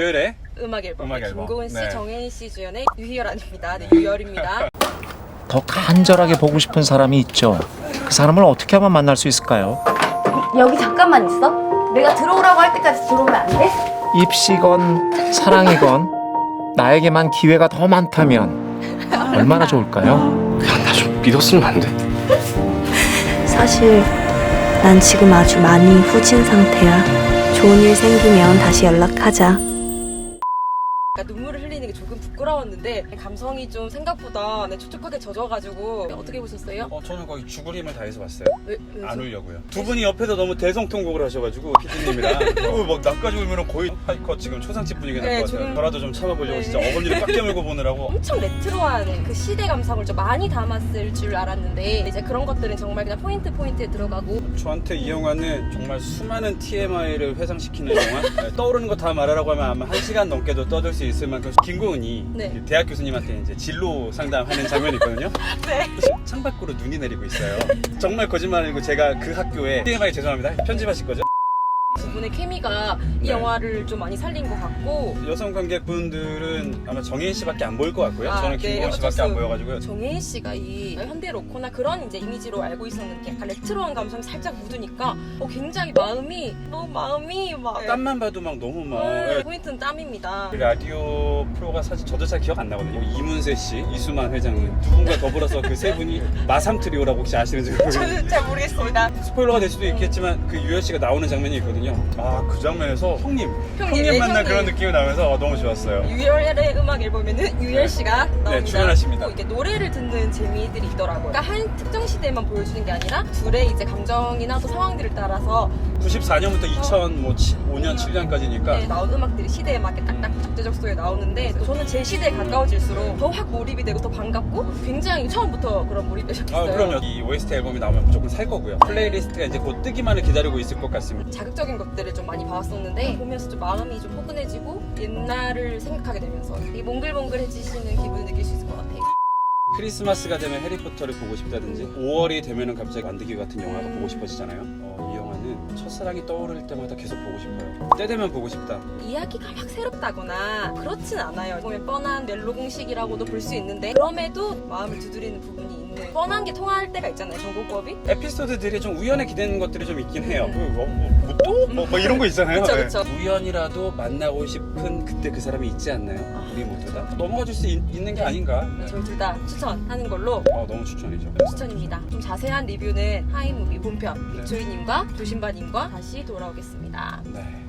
유열의 음악 앨범. 음악 앨범. 김고은 씨, 네. 정혜인 씨 주연의 유희열 아닙니다. 네, 유열입니다. 더 간절하게 보고 싶은 사람이 있죠. 그 사람을 어떻게 하면 만날 수 있을까요? 여기 잠깐만 있어. 내가 들어오라고 할 때까지 들어오면 안 돼? 입시건 사랑이건 나에게만 기회가 더 많다면 얼마나 좋을까요? 그냥 나좀 믿었으면 안 돼? 사실 난 지금 아주 많이 후진 상태야. 좋은 일 생기면 다시 연락하자. 그러니까 눈물을 흘리는 게 조금 부끄러웠는데 감성이 좀 생각보다 네, 촉촉하게 젖어가지고 어떻게 보셨어요? 어 저는 거의 죽을 힘을 다해서 봤어요. 왜, 왜안 저- 울려고요. 두 분이 옆에서 너무 대성통곡을 하셔가지고 피디님이랑 어, 막 나까지 울면 거의 하이컷 지금 초상집 분위기 날 네, 것 같아요. 조금- 저라도 좀 참아보려고 네. 진짜 어금니를 꽉 깨물고 보느라고 엄청 레트로한 그 시대 감성을 좀 많이 담았을 줄 알았는데 이제 그런 것들은 정말 그냥 포인트 포인트에 들어가고 저한테 이 영화는 정말 수많은 TMI를 회상시키는 영화 네, 떠오르는 거 다 말하라고 하면 아마 한 시간 넘게도 떠들 수 있을 만큼 김고은이 네. 그 대학 교수님한테 이제 진로 상담하는 장면이 있거든요 네. 창밖으로 눈이 내리고 있어요 정말 거짓말 아니고 제가 그 학교에 TMI 죄송합니다 편집하실 거죠? 두 분의 케미가 이 네. 영화를 좀 많이 살린 것 같고 여성 관객분들은 아마 정혜인 씨밖에 안 보일 것 같고요 아, 저는 네, 어쩔 씨밖에 안 수- 보여가지고요 정혜인 씨가 이 현대 로코나 그런 이제 이미지로 알고 있었는데 약간 레트로한 감성이 살짝 묻으니까 어, 굉장히 마음이 너무 마음이 막 땀만 봐도 막 너무 막 네, 예, 포인트는 땀입니다. 라디오 프로가 사실 저도 잘 기억 안 나거든요. 이문세 씨, 이수만 회장님 두 분과 더불어서 그 세 분이 마삼 트리오라고 혹시 아시는지 모르겠어요. 저는 잘 모르겠습니다. 스포일러가 될 수도 있겠지만 그 유열 씨가 나오는 장면이 있거든요. 아 그 장면에서 형님, 형님, 네, 만난 형님. 그런 느낌이 나면서 어, 너무 좋았어요. 유열의 음악 앨범에는 유열 씨가 나옵니다. 출연하십니다. 또 이게 노래를 듣는 재미들이 있더라고요. 그러니까 한 특정 시대만 보여주는 게 아니라 둘의 이제 감정이나 또 상황들을 따라서 94년부터 2005년, 7년까지니까 네, 나온 음악들이 시대에 맞게 딱딱 적재적소에 나오는데 또 저는 제 시대에 가까워질수록 더 확 몰입이 되고 더 반갑고 굉장히 처음부터 그런 몰입되셨어요. 아 그럼요. 이 OST 앨범이 나오면 무조건 살 거고요. 플레이리스트가 이제 곧 뜨기만을 기다리고 있을 것 같습니다. 자극적인 것 들을 좀 많이 봐왔었는데 보면서 좀 마음이 좀 포근해지고 옛날을 생각하게 되면서 이 몽글몽글해지시는 기분을 느낄 수 있을 것 같아요. 크리스마스가 되면 해리포터를 보고 싶다든지 5월이 되면은 갑자기 만들기 같은 영화가 보고 싶어지잖아요. 어, 이 영화는 첫사랑이 떠오를 때마다 계속 보고 싶어요. 때 되면 보고 싶다. 이야기가 막 새롭다거나 그렇진 않아요. 보면 뻔한 멜로 공식이라고도 볼 수 있는데 그럼에도 마음을 두드리는 부분이 있는 뻔한 게 통할 때가 있잖아요. 전공법이. 에피소드들이 좀 우연에 기대는 것들이 좀 있긴 해요. 그, 뭐, 뭐, 뭐 또? 뭐, 뭐 이런 거 있잖아요. 그쵸, 네. 그쵸. 우연이라도 만나고 싶은 그때 그 사람이 있지 않나요? 아. 우리 모두 다. 넘어가 줄 수 있는 게 아닌가? 네. 저희 둘 다 추천하는 걸로 어, 너무 추천이죠. 추천입니다. 좀 자세한 리뷰는 하이무비 본편 네. 이초희님과 조신바님과 다시 돌아오겠습니다. 네.